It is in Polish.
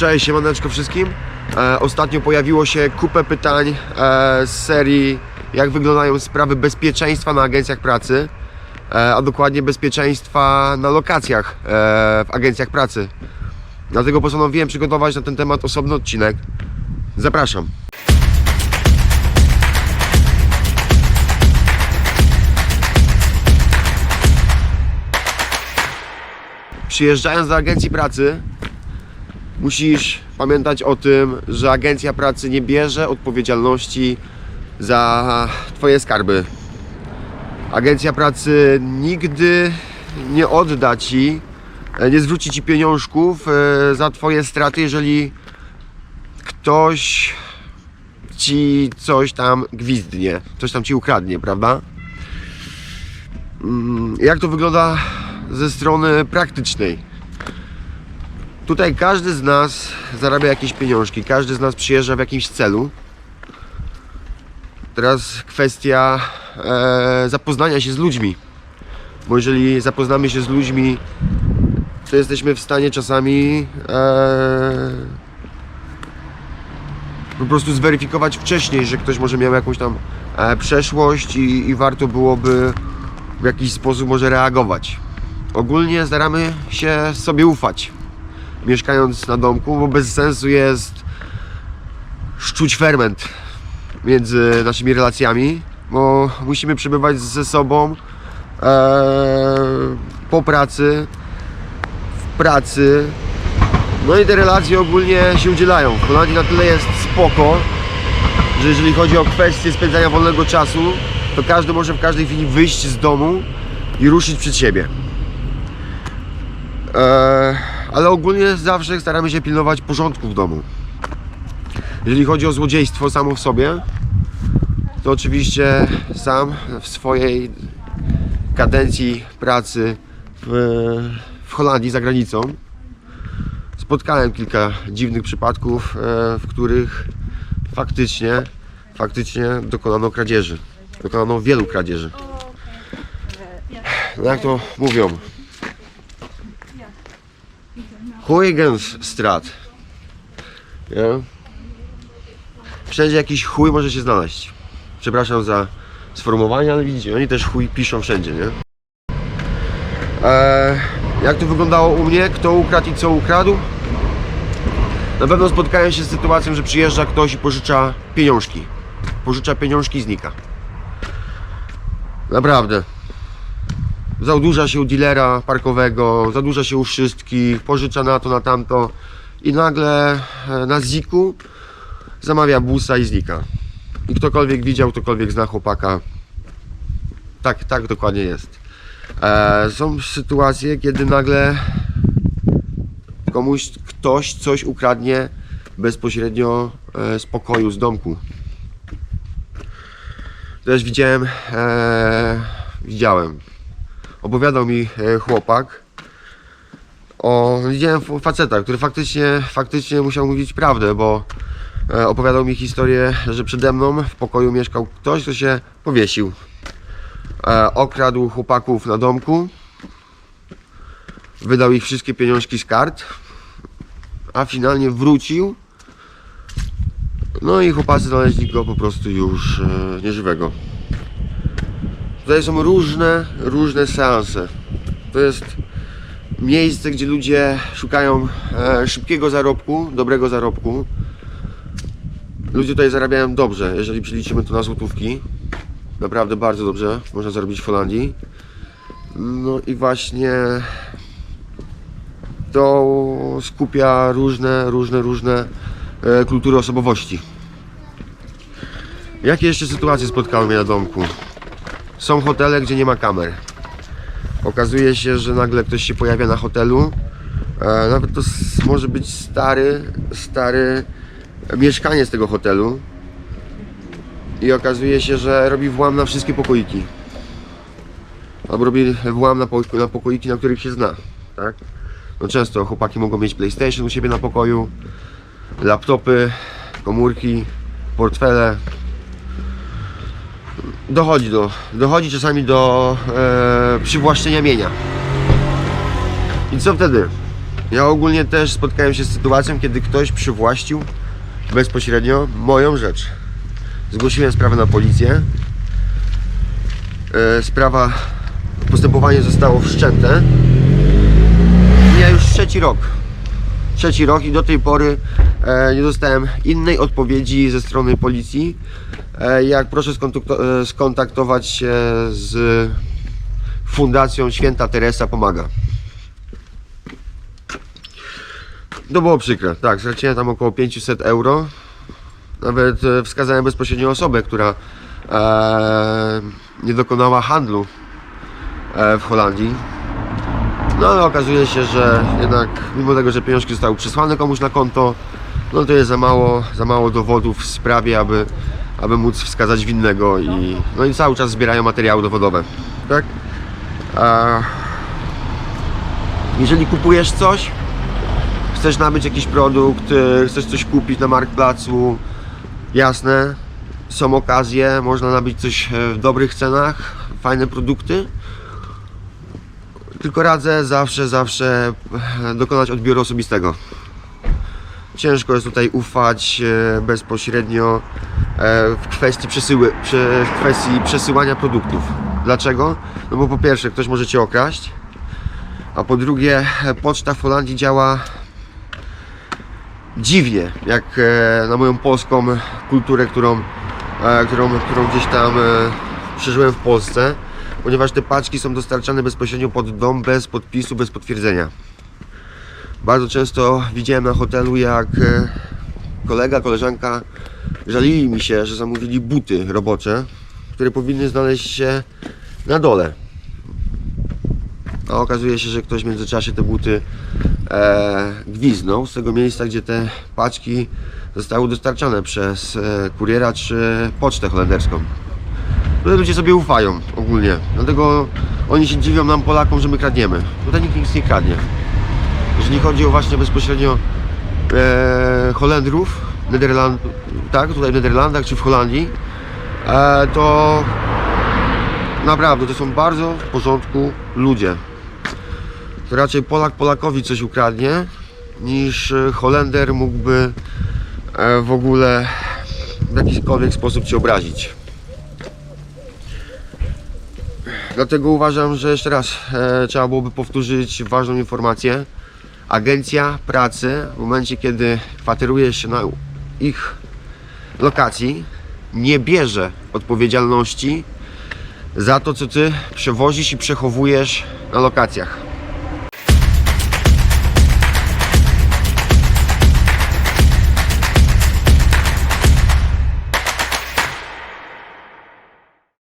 Cześć, siemaneczko wszystkim. E, ostatnio pojawiło się kupę pytań e, z serii jak wyglądają sprawy bezpieczeństwa na agencjach pracy, e, a dokładnie bezpieczeństwa na lokacjach e, w agencjach pracy. Dlatego postanowiłem przygotować na ten temat osobny odcinek. Zapraszam. Przyjeżdżając do agencji pracy, musisz pamiętać o tym, że agencja pracy nie bierze odpowiedzialności za Twoje skarby. Agencja pracy nigdy nie odda Ci, e, nie zwróci Ci pieniążków e, za Twoje straty, jeżeli ktoś Ci coś tam gwizdnie, coś tam Ci ukradnie, prawda? Mm, Jak to wygląda ze strony praktycznej? Tutaj każdy z nas zarabia jakieś pieniążki, każdy z nas przyjeżdża w jakimś celu. Teraz kwestia e, zapoznania się z ludźmi. Bo jeżeli zapoznamy się z ludźmi, to jesteśmy w stanie czasami e, po prostu zweryfikować wcześniej, że ktoś może miał jakąś tam e, przeszłość i, i warto byłoby w jakiś sposób może reagować. Ogólnie staramy się sobie ufać mieszkając na domku, bo bez sensu jest szczuć ferment między naszymi relacjami, bo musimy przebywać ze sobą e, po pracy, w pracy. No i te relacje ogólnie się udzielają. W Holandii na tyle jest spoko, że jeżeli chodzi o kwestie spędzania wolnego czasu, to każdy może w każdej chwili wyjść z domu i ruszyć przed siebie. Eee, ale ogólnie zawsze staramy się pilnować porządku w domu. Jeżeli chodzi o złodziejstwo samo w sobie, to oczywiście sam w swojej kadencji pracy w, w Holandii za granicą spotkałem kilka dziwnych przypadków, e, w których faktycznie, faktycznie dokonano kradzieży. Dokonano wielu kradzieży. No jak to mówią, Huygens-strat. Nie? Wszędzie jakiś chuj może się znaleźć. Przepraszam za sformułowanie, ale widzicie, oni też chuj piszą wszędzie, nie? Eee, jak to wyglądało u mnie? Kto ukradł i co ukradł? Na pewno spotkałem się z sytuacją, że przyjeżdża ktoś i pożycza pieniążki. Pożycza pieniążki i znika. Naprawdę zadłuża się u dealera parkowego, zadłuża się u wszystkich, pożycza na to, na tamto i nagle e, na Ziku zamawia busa i znika. I ktokolwiek widział, ktokolwiek zna chłopaka. Tak, tak dokładnie jest. E, są sytuacje, kiedy nagle komuś ktoś coś ukradnie bezpośrednio e, z pokoju, z domku. Też widziałem, e, widziałem, opowiadał mi e, chłopak o widziałem faceta, który faktycznie, faktycznie musiał mówić prawdę, bo e, opowiadał mi historię, że przede mną w pokoju mieszkał ktoś, kto się powiesił. E, okradł chłopaków na domku, wydał ich wszystkie pieniążki z kart, a finalnie wrócił. No i chłopacy znaleźli go po prostu już nieżywego. Tutaj są różne, różne seanse. To jest miejsce, gdzie ludzie szukają e, szybkiego zarobku, dobrego zarobku. Ludzie tutaj zarabiają dobrze, jeżeli przeliczymy to na złotówki. Naprawdę bardzo dobrze można zarobić w Holandii. No i właśnie to skupia różne, różne, różne e, kultury osobowości. Jakie jeszcze sytuacje spotkały mnie na domku? Są hotele, gdzie nie ma kamer. Okazuje się, że nagle ktoś się pojawia na hotelu. E, nawet to może być stary, stary mieszkanie z tego hotelu. I okazuje się, że robi włam na wszystkie pokoiki. Albo robi włam na, poko- na pokoiki, na których się zna. Tak? No często chłopaki mogą mieć PlayStation u siebie na pokoju, laptopy, komórki, portfele, dochodzi do, dochodzi czasami do e, przywłaszczenia mienia. I co wtedy? Ja ogólnie też spotkałem się z sytuacją, kiedy ktoś przywłaszczył bezpośrednio moją rzecz. Zgłosiłem sprawę na policję. E, Sprawa, postępowanie zostało wszczęte. Ja już trzeci rok. Trzeci rok i do tej pory nie dostałem innej odpowiedzi ze strony policji. E, jak proszę e, skontaktować się z Fundacją Święta Teresa Pomaga. To było przykre, tak, straciłem tam około 500 euro. Nawet e, wskazałem bezpośrednio osobę, która e, nie dokonała handlu e, w Holandii. No ale okazuje się, że jednak mimo tego, że pieniążki zostały przesłane komuś na konto, no to jest za mało, za mało dowodów w sprawie, aby, aby móc wskazać winnego i no i cały czas zbierają materiały dowodowe. Tak? A, jeżeli kupujesz coś, chcesz nabyć jakiś produkt, e, chcesz coś kupić na marktplacu, jasne, są okazje, można nabyć coś e, w dobrych cenach, fajne produkty. Tylko radzę zawsze, zawsze e, dokonać odbioru osobistego. Ciężko jest tutaj ufać e, bezpośrednio e, w kwestii, przesyły, prze- w kwestii przesyłania produktów. Dlaczego? No bo po pierwsze ktoś może Cię okraść, a po drugie poczta w Holandii działa dziwnie, jak e, na moją polską kulturę, którą, którą, którą gdzieś tam przeżyłem w Polsce, ponieważ te paczki są dostarczane bezpośrednio pod dom, bez podpisu, bez potwierdzenia. Bardzo często widziałem na hotelu, jak e, kolega, koleżanka żalili mi się, że zamówili buty robocze, które powinny znaleźć się na dole. A okazuje się, że ktoś w międzyczasie te buty e, gwiznął z tego miejsca, gdzie te paczki zostały dostarczane przez e, kuriera czy pocztę holenderską. Tutaj ludzie sobie ufają ogólnie, dlatego oni się dziwią nam Polakom, że my kradniemy. Tutaj nikt nic nie kradnie. Jeżeli chodzi o właśnie bezpośrednio e, Holendrów, Nederland, tak, tutaj w Nederlandach czy w Holandii, e, to naprawdę to są bardzo w porządku ludzie. To raczej Polak Polakowi coś ukradnie, niż e, Holender mógłby e, w ogóle w jakikolwiek sposób Cię obrazić. Dlatego uważam, że jeszcze raz e, trzeba byłoby powtórzyć ważną informację. Agencja pracy w momencie, kiedy kwaterujesz się na ich lokacji, nie bierze odpowiedzialności za to, co ty przewozisz i przechowujesz na lokacjach.